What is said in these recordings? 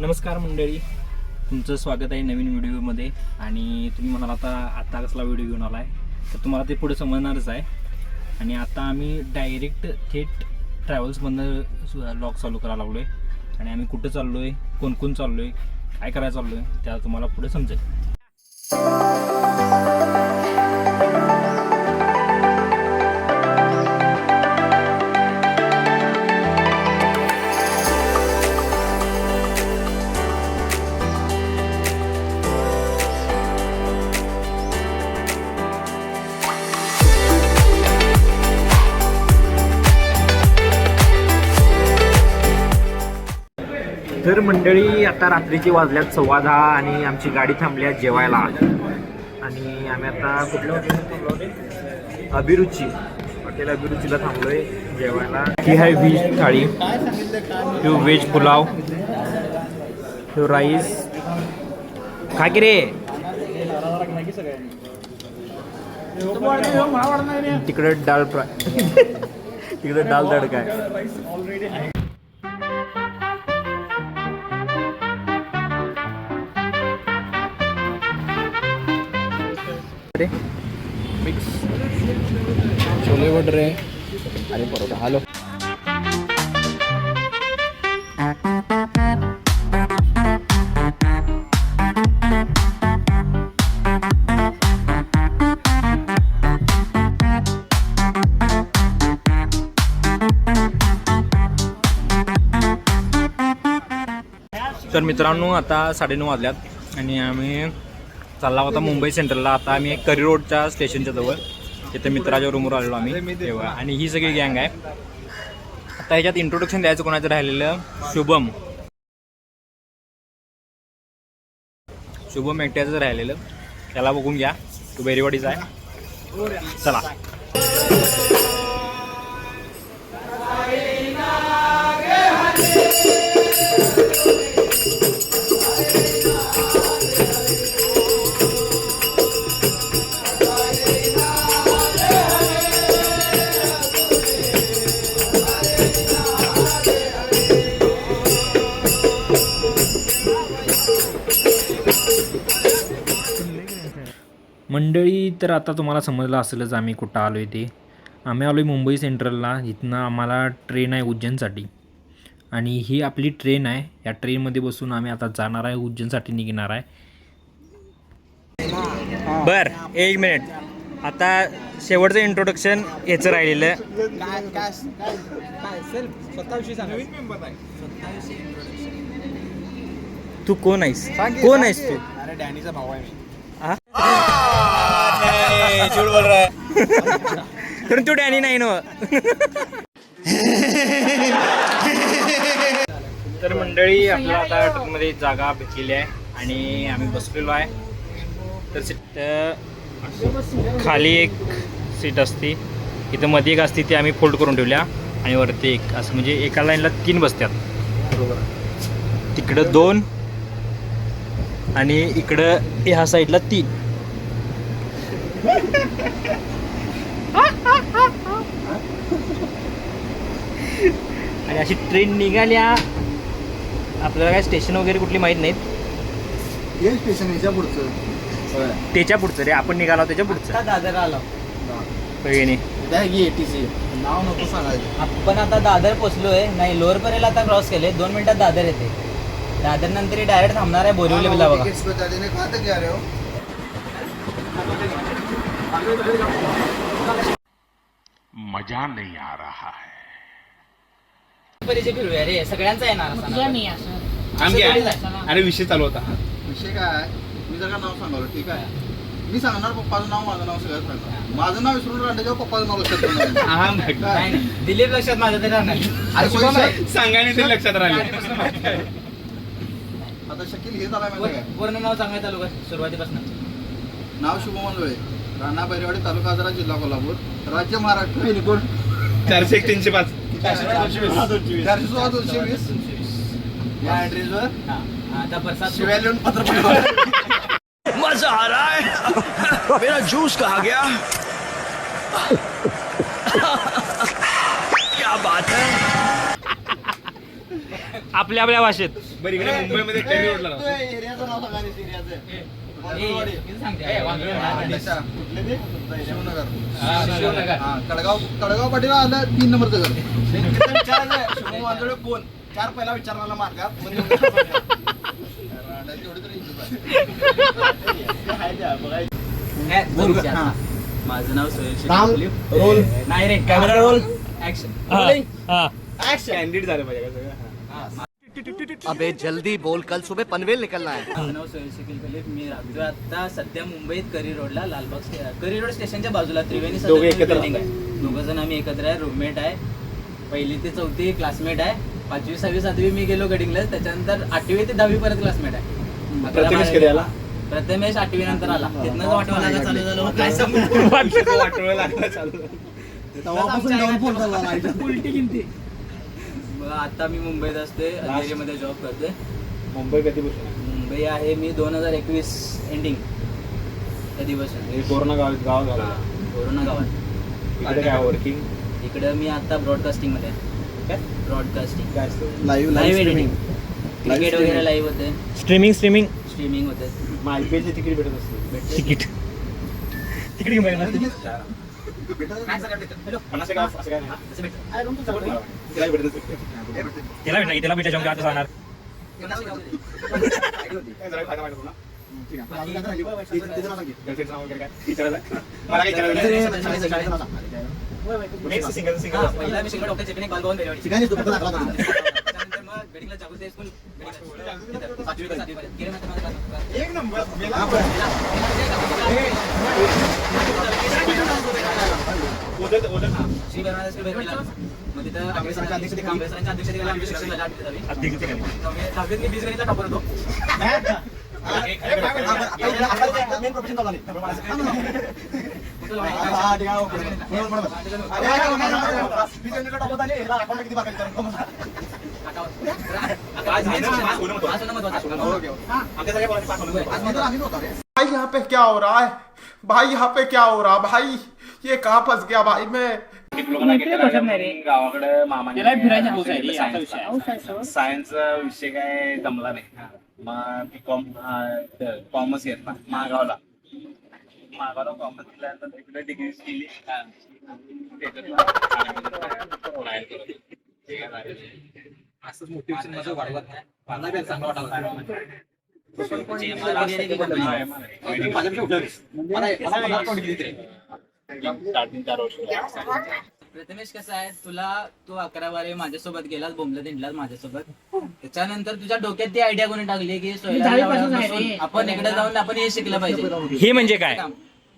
नमस्कार मंडळी. तुमचं स्वागत आहे नवीन व्हिडिओमध्ये आणि तुम्ही म्हणाल आता आत्ता कसला व्हिडिओ घेऊन आला आहे तर तुम्हाला ते पुढे समजणारच आहे. आणि आता आम्ही डायरेक्ट थेट ट्रॅव्हल्समधनं लॉग चालू करायला लागलो आहे आणि आम्ही कुठं चाललो आहे कोण कोण चाललो आहे काय करायला चाललो आहे त्या तुम्हाला पुढे समजेल. तर मंडळी आता रात्रीची वाजल्यात सव्वा दहा आणि आमची गाडी थांबली आहे जेवायला. आणि आम्ही आता कुठल्या अभिरुची. हॉटेल अभिरुचीला थांबलोय जेवायला. ही आहे व्हेज थाळी. ह्यो व्हेज पुलाव. ह्यो राईस. खा की रे. तिकडे डाळ फ्राय. तिकडे डाळ तडका आहे. मिक्स. छोले भटुरे. आणि परोठा. हॅलो. तर मित्रांनो आता साडेनऊ वाजल्यात आणि आम्ही चालला होता मुंबई सेंट्रलला. आता आम्ही एक करी रोडच्या स्टेशनच्या जवळ. तिथे मित्राच्या रूमवर आलेलो आम्ही तेव्हा. आणि ही सगळी गँग आहे. आता ह्याच्यात इंट्रोडक्शन द्यायचं कोणाचं राहिलेलं? शुभम. शुभम एकट्याचं राहिलेलं. त्याला बघून घ्या. तो बेरीवाडीचा आहे. चला. मंडळी तर आता तुम्हाला समजलं असेलच आम्ही कुठं आलो आहे ते. आम्ही आलो आहे मुंबई सेंट्रलला इथनं आम्हाला ट्रेन आहे उज्जैनसाठी. आणि ही आपली ट्रेन आहे. या ट्रेनमध्ये बसून आम्ही आता जाणार आहे उज्जैनसाठी निघणार आहे. बर एक मिनिट. आता शेवटचं इंट्रोडक्शन याचं राहिलेलं. तू कोण आहेस? कोण आहेस तू? अरे डॅनीचा भाऊ आहे मी. हा? झूठ बोल रहा है। तू डॅनी नाही ना। तर मंडळी आपल्याला आता ट्रेनमध्ये जागा भेटलेली आहे आणि आम्ही बसलेलो आहे. तर सीट खाली एक सीट असते. इथं मध्ये एक असते ती आम्ही फोल्ड करून ठेवल्या आणि वरती एक असं म्हणजे एका लाईनला तीन बसत्यात. बरोबर तिकडं दोन आणि इकडं ह्या साईडला तीन. ट्रेन निघाल्या. आपल्याला काय स्टेशन वगैरे कुठली माहीत नाहीत? ये स्टेशन याच्या पुढचं. त्याच्या पुढचं रे आपण निघालो त्याच्या पुढचं. दादर आलो. नाही? त्या घे एटीसी नाव नको सांगायचं. आपण आता दादर पोचलोय. नाही लोअर परेल आता क्रॉस केले दोन मिनिटात दादर येते. दादर नंतर डायरेक्ट थांबणार आहे बोरिवलीला बघा तिकीट्स बता देने कहा तक जा रहे हो. मजा नहीं आ रहा है। परिचय फिरूया रे. सगळ्यांचा येणार असं आहे. अरे विषय चालू होता. विषय काय? आहे? मी जर का नाव सांगालो ठीक आहे? मी सांगणार पप्पाचं नाव माझं नाव सगळ्यात सांगणार. माझं नाव विसरून राहिलं जेव्हा पप्पाचं नाव लक्षात येणार नाही. दिलीप लक्षात माझं तरी राहणार. अरे शुभम आहे. ते लक्षात राहिले. आता शकील हे झालाय माहिती आहे पूर्ण नाव सांगायचं चालू कर सुरुवातीपासून. काय नाव शुभमन लोळे राणा बैरवाडी तालुका आजरा जिल्हा कोल्हापूर राज्य महाराष्ट्र पिनकोड चारशे एक तीनशे पाच. चारशे सोळा दोनशे वीस या ऍड्रेसवर हा. आता प्रसाद शिवाय लिहून पत्र पाठवा. मजा आ रहा है मेरा जूस कहा गया क्या बात है आपल्या आपल्या भाषेत बरं इकडे मुंबईमध्ये टेरी रोडला राहतो. एरियाचं नाव सांगा रे, एरियाचं. शिवनगर. हा, कडगाव कडगाव पाटील आलं तीन नंबरचं घर वांजळे कोण चार पहिला विचारणारा मार्गात. माझं नाव सुरेश नाही रे कॅमेरा रोल ऍक्शन हा कॅन्डिडेट झालं हा. अबे जल्दी बोल कल सुबह पनवेल निकलना है। मी आता सध्या मुंबईत करी रोडला लालबाग स्टे- करी रोड स्टेशनच्या बाजूला त्रिवेणी दोघे एकत्र. आहे. दोघं जण आम्ही एकत्र आहे रूममेट आहे. पहिली ते चौथी क्लासमेट आहे. पाचवी सहावी सातवी मी गेलो गडिंगला त्याच्यानंतर आठवी ते दहावी परत क्लासमेट आहे. अकरा प्रथमेश बारावी कधी आला? प्रथमेश आठवी नंतर आला. तिथनं वाटवा लागा चालू झालं. काय सांगू वाटोळं. लागलं चालू तेव्हापासून झाला. उलटी किमती आता मी मुंबईत असते अंधेरीमध्ये जॉब करते. मुंबई कधीपासून? मुंबई आहे मी दोन हजार एकवीस एंडिंग कधीपासून हे कोरोना गाव गाव झालं कोरोना गावात. इकडे काय वर्किंग इकडं मी आता ब्रॉडकास्टिंगमध्ये ब्रॉडकास्टिंग काय असतं? Live live editing. क्रिकेट. वगैरे लाईव्ह होते. स्ट्रीमिंग स्ट्रीमिंग स्ट्रीमिंग होते. मग आय पी एलची तिकीट भेटत असते भेटते. तिकीट तिकीट घेऊन पाहिजे त्याला भेटणार त्याला भेटायच्या आता जाणार की. मला काय विचारायला? एक नंबर बरं. ओदत ओदत. श्री. मग तिथं कांबळे सरांच्या अध्यक्षतेखाली- कांबळे सरांच्या अध्यक्षतेखाली आमचं शिक्षण झालं दहावीत मी बीजगणितला टॉपर होतो. main profession चालू भाई यहाँ पे क्या हो रहा है? भाई यहाँ पे क्या हो रहा है? भाई ये कहाँ फंस गया भाई मैं? डिप्लोमा गावाकडे मामा सायन्सचा. विषय काय जमला नाही. मग बी कॉम कॉमर्स घेतला मागावला डिग्री केली. असंच मोटिवेशन माझं वाढवत नाही. मला बी चांगलं वाटायला प्रथमेश कसं आहे? तुला तू अकरा बारावी माझ्यासोबत गेलास बोंबलत हिंडलास माझ्यासोबत. त्याच्यानंतर तुझ्या डोक्यात ती आयडिया कोणी टाकली की आपण इकडे जाऊन आपण हे शिकलं पाहिजे. हे म्हणजे काय?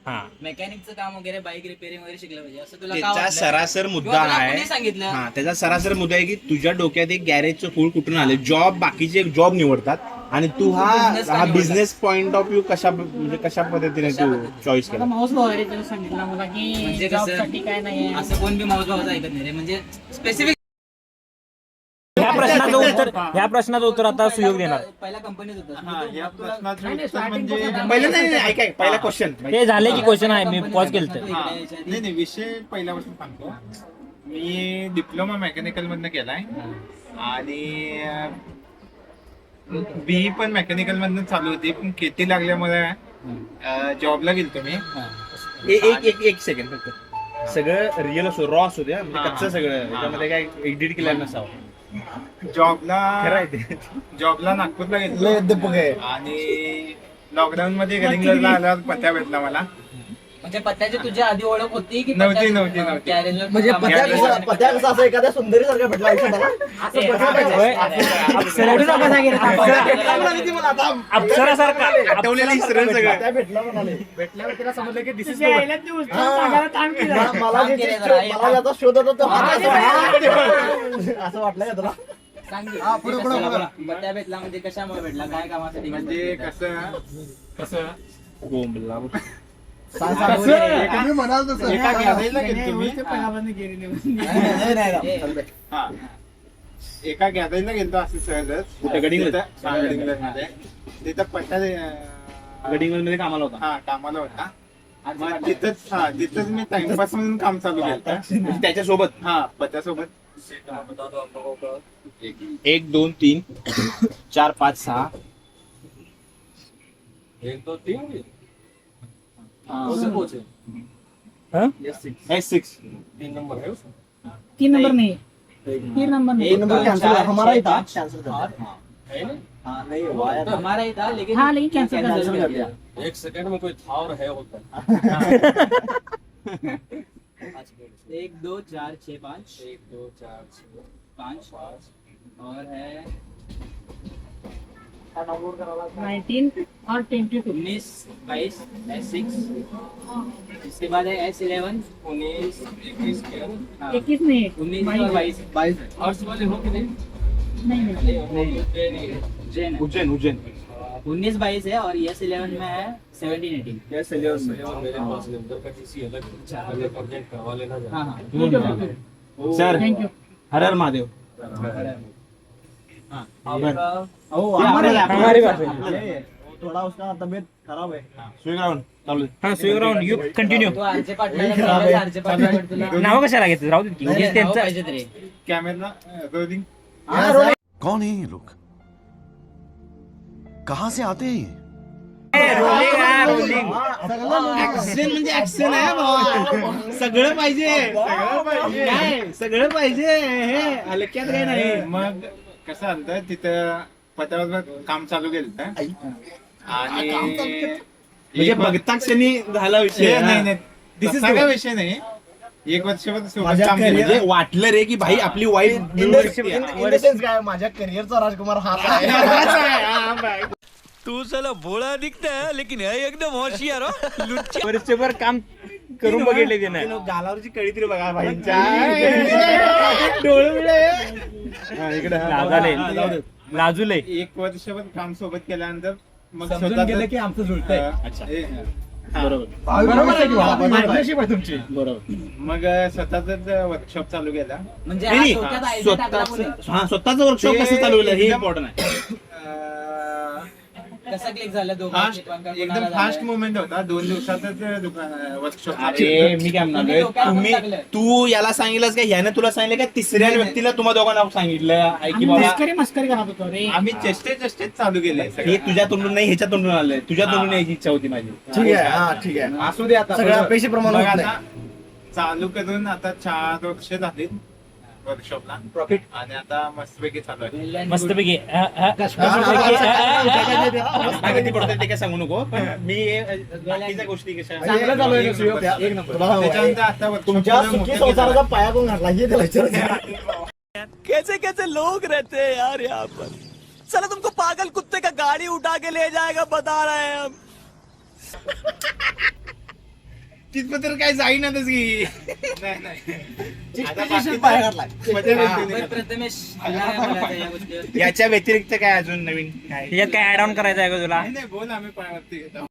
हा. मेकॅनिकचं काम वगैरे बाईक रिपेअरिंग वगैरे शिकलं पाहिजे. असं तुला का त्याचा वाटलं? सरासर किंवा मुद्दा आहे. सांगितलं? हा त्याचा सरासर मुद्दा आहे की तुझ्या डोक्यात एक गॅरेजचं फूल कुठून आलं? जॉब बाकीचे जॉब निवडतात. आणि तू हा Business का हा? बिझनेस पॉइंट ऑफ व्ह्यू कशा म्हणजे कशा पद्धतीने तू चॉईस केला? माऊस त्यानं सांगितलं मला की म्हणजे जॉब कसं- साठी काय नाही असं कोण बी माऊस भावाचं ऐकत नाही रे. म्हणजे स्पेसिफिक प्रश्नाचं उत्तर ह्या प्रश्नाचं उत्तर आता सुयोग देणार. पहिला कंपनीत होतं. पहिलं नाही नाही, ऐक ऐक पहिला क्वेश्चन ते झाले की क्वेश्चन आहे मी पॉज केलं तर नाही नाही विषय पहिल्यापासून सांगतो. मी डिप्लोमा मेकॅनिकल मधनं केलाय. आणि बी पण मेकॅनिकल मधनं चालू होती. पण खेती लागल्यामुळे जॉबला गेलतो मी. एक एक एक सेकंड फक्त. सगळं रिअल असो रॉ असू द्या. म्हणजे कच्चं सगळं. त्यामध्ये काय एडिट केलेलं नसावं. जॉबला जॉबला नागपूरला गेलो आणि लॉकडाऊन मध्ये गलिंगला आल्यावर पत्त्या भेटला मला. म्हणजे पत्त्याची तुझी आधी ओळख होती की नव्हती, पत्त्या- नव्हती, नव्हती. म्हणजे पत्या. कसा पत्या कसा असं एखाद्या सुंदरीसारखा भेटला आयुष्यात मला? असं भेटला पाहिजे. होय. भेटला मला किती मला आता. अप्सरासारखा आठवलेलं सरळ सगळं पत्या भेटला म्हणाले. भेटल्यावर तिला समजलं की दिस इज तुझ्या आईला तू हा. मला- मला काम जे- केलंय जे- जरा, मला ज्याचा शोध होता तो हा असं-. असं वाटलं का तुला सांग की, हा, पुढं, ते पुढं, कशाला पुढं. पत्त्या भेटला म्हणजे कशामुळे भेटला काय कामासाठी म्हणजे कसं कसं. एका- मी म्हणाल तसं. एका गेली. नाही, नाही, नाही. हा. गॅदरिंगला गेलतो असं सहजच. कुठे? गडिंग्लज? तिथं- हा, गडिंग्लजमध्ये. तिथं पट्टा अं, गडिंगमध्ये कामाला होता. हा कामाला होता. मग तिथंच हा तिथंच मी टाइमपास म्हणून काम चालू केलं. म्हणजे त्याच्यासोबत? हा पत्यासोबत एक दोन तीन चार पाच सहा. एक सिक्स तीन नंबर नहीं। तीन नंबर नहीं। एक नंबर कैंसिल चार, हमारा ही छः, था। पाँच, कैंसिल कर और- दिया हाँ। नहीं वो आया था। हमारा ही था लेकिन हाँ, लेकिन cancel कर कैंसिल कर दिया। एक दो चार छः पाँच। एक दो चार छः पाँच। और है नाइनटीन और ट्वेंटी टू। उन्नीस बाईस एस सिक्स इसके बाद है एस इलेवन। उन्नीस इक्कीस हाँ, इक्कीस नहीं उन्नीस और बाईस। बाईस। और वाले हो कि नहीं नहीं। है। उज्जैन उज्जैन। उन्नीस बाईस है और एस इलेवन में है सेवनटीन एटीन। हाँ हाँ सर थैंक यू हर हर महादेव। थोड़ा उसका तबीयत खराब है चालू. हा सुयोग्राउंड यू कंटिन्यू नाव कशाला घेतलं? राहू दे की. त्यांचं. कॅमेरा रोलिंग कौन है ये लोग? कहाँ से आते हैं ये? rolling. ऍक्शन म्हणजे ऍक्शन आहे भावा. सगळं पाहिजे. सगळं पाहिजे. हे हलक्यात काय नाही. मग कसं झालं तिथं पत्रावर काम चालू केलं आणि म्हणजे बघता क्षणी झाला विषय. हे नाही नाही. The काय. विषय नाही? एक म्हणजे वाटलं रे की भाई आपली काय माझ्या करिअरचा राजकुमार आहे. तू साला भोळा दिखता है? लेकिन है एकदम होशियार हो? लुच्चा वर्षभर काम करून बघितले त्यानं गालावरची कळी तरी बघा लाजाले लाजूले. एक वर्षभर काम सोबत केल्यानंतर मग समजून स्वतःच- गेलं की आमचं जुळतंय. अं, अच्छा. हे, हा. बरोबर. आहे की भावा? पार्टनरशिप आहे तुमची. बरोबर. मग स्वतःच वर्कशॉप चालू केला. म्हणजे हा नाही? स्वतःच हा स्वतःच वर्कशॉप ते कसं चालू केलं? हे एकदम- इम्पॉर्टंट आहे. अं, कसा क्लिक झाला फास्ट एकदम फास्ट? मुवमेंट होता. दोन दिवसातच दुकान वर्कशॉप अरे मी काय डोक्यात तुम्ही. तू याला सांगितलंस का? ह्याने तुला सांगितलं का? तिसऱ्या व्यक्तीला तुम्हा दोघांना सांगितलं. आहे की आम्ही बाबा. मस्करी मस्करी करत होतो रे. आम्ही चेष्टे चेष्टेच चालू केले हे तुझ्या तोंडून नाही ह्याच्या तोंडून आलंय. तुझ्या तोंडून यायची इच्छा होती माझी. ठीक आहे हा ठीक आहे. असू दे आता. सगळं अपेक्षेप्रमाणे मग होत आता नाही. चालू करून आता चार वर्ष झाली. वर्कशॉपला प्रॉफिट आणि आता मस्तपैकी चालू आहे Well and मस्तपैकी हा, हा. किती पडतंय ते काय सांगू नको पण मी हे, बाकीच्या गोष्टी कशा चांगलं चालू आहे सुयोग. एक नंबर तुला सांगू त्याच्यानंतर का? आता workshop तुमच्या मध्ये सुखी मोठं केलं. संसाराचा पाया कोण घातला हे त्याला विचारायचं. कैसे कैसे लोग रहते हैं यार यहाँ पर चलो तुमको पागल कुत्ते का गाड़ी उठा के ले जाएगा बता रहे हैं हम तिथं तर काय जाईनातच की नाही, नाही. आता. मध्ये प्रथमेश या गोष्टीवर? याच्या व्यतिरिक्त काय अजून नवीन काय ह्याच्यात काय ऍड ऑन करायचं आहे का तुला नाही, नाही, बोल आम्ही पायावरती घेतो.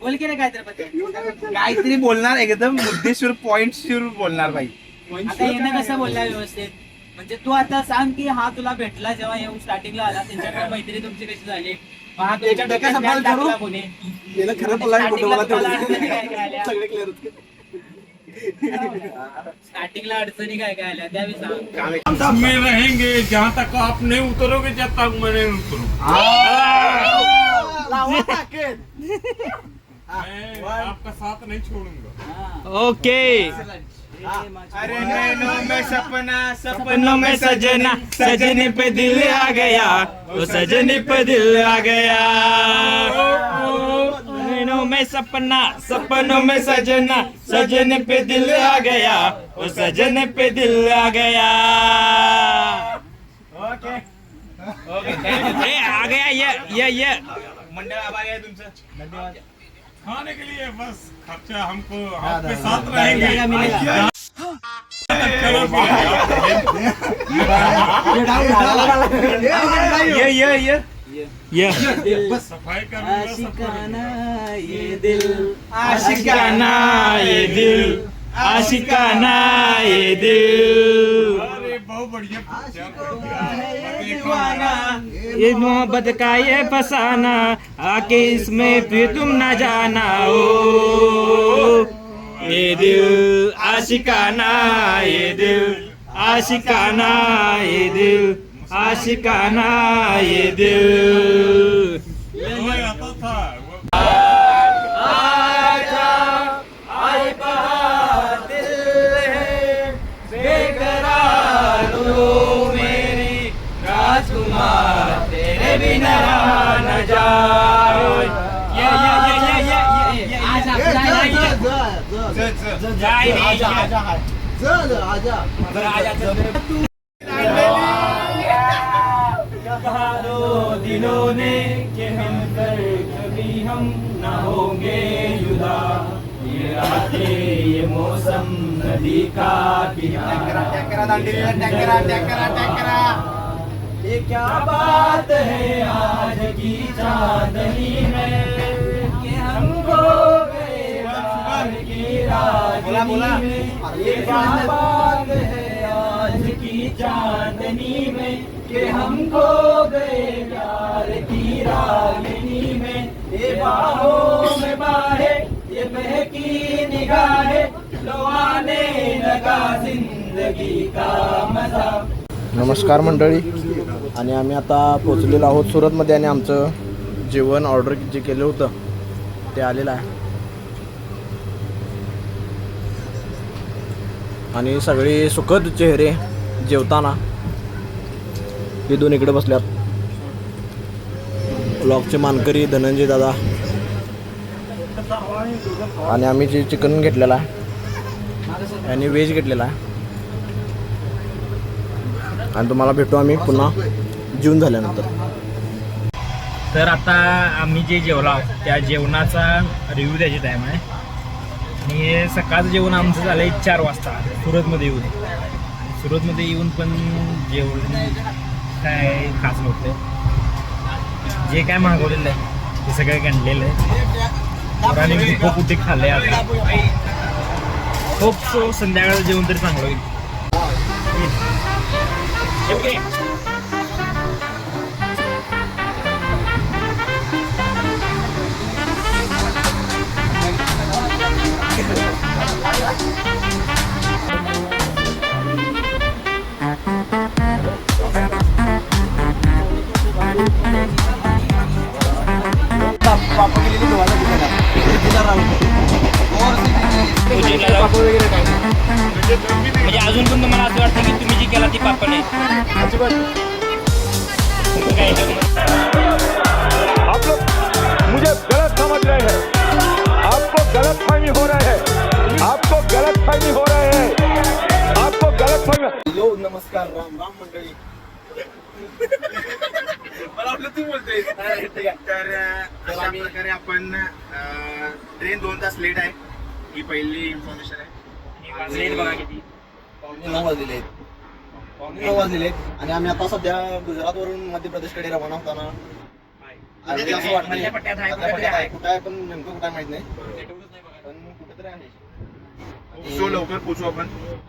बोल की रे काहीतरी. काहीतरी बोलणार एकदम मुद्देशीर पॉइंटशीर बोलणार भाई आता येणं कसं बोलला व्यवस्थित म्हणजे तू आता सांग की हा तुला भेटला जेव्हा येऊन स्टार्टिंगला आला त्यांच्याकडे मैत्री तुमची कशी झाली मग हा तुमच्या डोक्यात डोक्यात plan सफल करू. टाकला कोणी गेलं खरं बोलला आणि खोटं बोलला स्टार्टिंगला तेवढं. तुम्हाला अडचणी काय काय आल्या? सगळे क्लिअर स्टार्टिंगला अडचणी काय काय आल्या? त्यावेळी सांग. में रहेंगे जहाँ तक आप नहीं उतरोगे जब तक मैं नहीं उतरूंगा मैं आपका साथ नहीं छोड़ूंगा। हा. ओके अरे नैनो में सपना सपनों में सजना सजने पे दिल आ गया वो सजने पे दिल आ गया। नैनों में सपना सपनों में सजना सजने पे दिल आ गया वो सजने पे दिल आ गया। ओके। ए, आ गया ये ये ये। मंडळ आभारी आहे तुमचं धन्यवाद। खाने के लिए बस खर्चा हमको आपके साथ रहेंगे। मिलेगा चलो ये ये ये ये। सफ़ाई करूँगा सब करूँगा। आशिकाना ये दिल आशिकाना ये दिल। आशिकाना ये दिल। ये मोहब्बत का ये फसाना आके इसमें फिर तुम ना जाना ओ ये दिल आशिकाना ये दिल आशिकाना ये दिल आशिकाना ये दिल। दिलों ने के हम कर कभी हम ना होंगे जुदा ये रातें ये मौसम नदी का किनारा ये क्या बात है? आज की चांदनी में कि हम खो गए प्यार की रागनी में ये क्या बात है? आज की चांदनी में कि हम खो गए प्यार की रागनी में ये बाहों में बाहे ये बहकी निगाहें लो आने लगा ज़िंदगी का मज़ा। नमस्कार मंडळी। आणि आम्ही आता पोचलेलो आहोत सुरतमध्ये आणि आमचं जेवण ऑर्डर जे केलं होतं ते आलेलं आहे. आणि सगळे सुखद चेहरे जेवताना हे दोन इकडे बसल्यात. ब्लॉगचे मानकरी धनंजय दादा. आणि आम्ही जे चिकन घेतलेलं आहे आणि व्हेज घेतलेला आहे. आणि तुम्हाला भेटू आम्ही पुन्हा. जेवण झाल्यानंतर. तर आता आम्ही जे जेवलो आहोत त्या जेवणाचा रिव्ह्यू द्यायची टाईम आहे. आणि हे सकाळचं जेवण आमचं झालं आहे चार वाजता सुरतमध्ये येऊन. सुरतमध्ये येऊन पण जेवण काय खास नव्हतं. जे काय मागवलेलं आहे ते सगळं गणलेलं आहे. खूप कुठे आहे आता. खूप सो संध्याकाळचं जेवण तरी चांगलं होईल. ओके म्हणजे अजून पण तुम्हाला असं वाटतं की तुम्ही जी केला ती पापा नाही? काय आप लोग मुझे गलत समझ रहे हैं। आपको गलत फहमी हो रहे हैं। आपको गलत फहमी हो रहे हैं। आपको गलत फहमी हॅलो नमस्कार राम राम मंडळी. मला वाटलं तू बोलतोय. तर अशा प्रकारे आपण ट्रेन दोन तास लेट आहे. ही पहिली इन्फॉर्मेशन आहे. वाजले. बघा किती. पावणे नऊ वाजलेले आहेत. पावणे नऊ वाजलेले आहेत. आणि आम्ही आता सध्या गुजरातवरून मध्य प्रदेशकडे रवाना होताना. आणि असं. आहे. कुठं आहे पण नेमकं कुठं माहीत नाही. पण कुठेतरी आहे. सो लवकर पोचू आपण.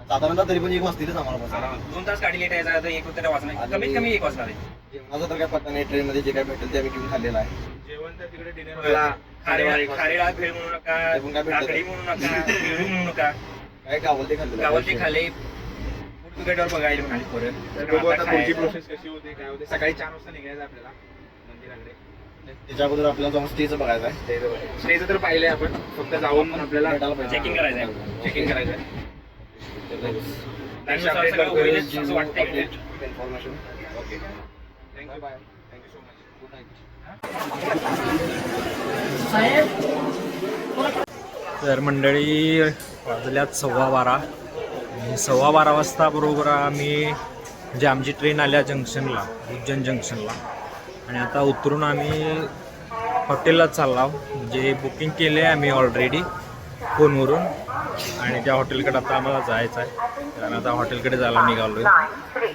साधारणतः तरी पण एक वाजतीलच आम्हाला दोन तास गाडी लेट तर एक उत्तर वाचणार. कमीत कमी एक वाजणार आहे. जेवणाचा तर काय पत्ता नाही ट्रेन मध्ये जे काय भेटेल ते आम्ही घेऊन खाल्लेलं आहे. जेवण तर तिकडे डिनर भेळ म्हणू नका ते पण काय भेटतं? काकडी म्हणू नका पेरू म्हणू नका. काय गावल ते खाल्लेलं आहे. खाले बघायला म्हणाले पोरं. तर बघू आता आता पुढची खायचं. प्रोसेस कशी होते काय होते. सकाळी चार वाजता निघायचं आपल्याला मंदिराकडे. त्याच्या अगोदर आपल्याला जाऊन स्टेचं बघायचं आहे. स्टेचं तर पाहिलंय आपण. फक्त जाऊन आपल्याला भेटायला पाहिजे. चेकिंग करायचं आहे चेकिंग करायचं आहे त्यानुसार सगळं होईलच असं वाटतंय. की नाही? Information okay thank you bye thank you so much good night तर मंडळी वाजल्यात सव्वा बारा. आणि सव्वा बारा वाजता बरोबर आम्ही म्हणजे आमची ट्रेन आल्या जंक्शनला उज्जैन जंक्शनला आणि आता उतरून आम्ही हॉटेलला चाललो म्हणजे बुकिंग केले आहे आम्ही ऑलरेडी फोनवरून. आणि त्या हॉटेलकडे आता आम्हाला जायचं आहे. कारण आता हॉटेलकडे जायला निघालो आहे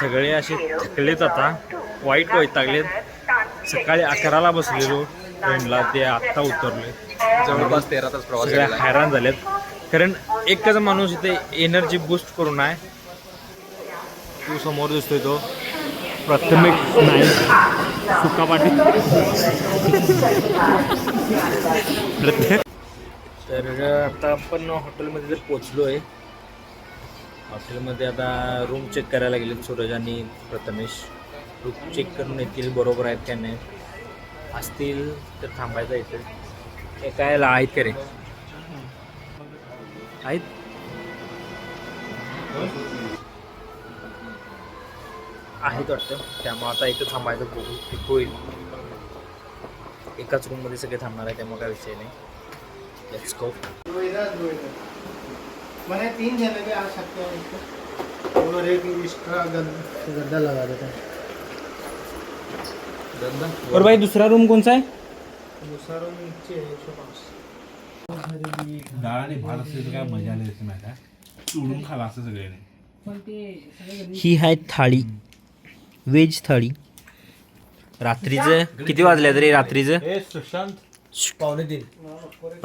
सगळे असे थकलेत आता. वाईट वैतागलेत. सकाळी अकराला बसलेलो. ट्रेनला ते आत्ता उतरले जवळपास तेरा तास प्रवास हैराण झालेत. कारण एकच माणूस इथे एनर्जी बूस्ट करून आहे. तू समोर दिसतोय तो. प्राथमिक नाईक सुका पाटील प्रत्येक. तर आता आपण हॉटेलमध्ये जर पोचलो आहे हॉटेलमध्ये आता रूम चेक करायला गेले सूरज आणि प्रथमेश. रूम चेक करून येतील बरोबर आहेत का नाही? असतील तर थांबायचं इथे. हे काय आहेत का रे? आहेत. आहेत वाटतं. त्यामुळे आता इथं थांबायचं बघू ते होईल. एकाच रूममध्ये सगळे थांबणार आहे त्यामुळे काय विषय नाही. लेट्स गो मैंने तीन जने भी आ सकते हैं इसको और एक एक्स्ट्रा गद्दा लगा देता है और भाई दुसरा रूम कोणचा आहे? दूसरा रूम नीचे है एक सौ पाँच डाळ आणि भात असले तर काय मजा आली असते माहिती आहे चुडून खाला असं सगळ्यांनी. ही आहे थाळी. व्हेज थाळी. रात्रीचं किती वाजल्या तरी रात्रीचं? हे सुशांत पावणे तीन.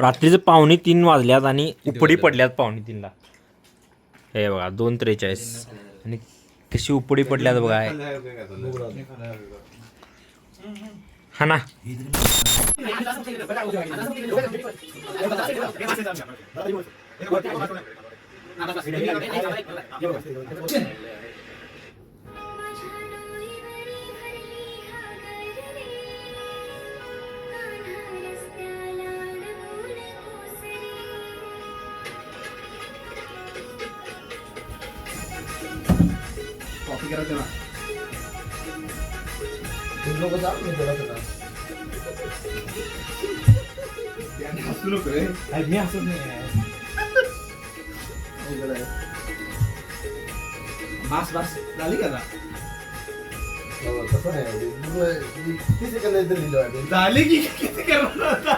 रात्रीचं पावणे तीन वाजल्यात आणि उपडी पडल्यात पावणे तीनला. हे बघा दोन त्रेचाळीस. आणि कशी उपडी पडल्यात बघा. हा ना. कॉफी करा त्याला तुम लोग जा मी बोला त्याला हसू नको रे मी हसत नाही. बस बस झाली का? हो, तसं नाही किती सेकंद लिहिलं झाली की किती करणार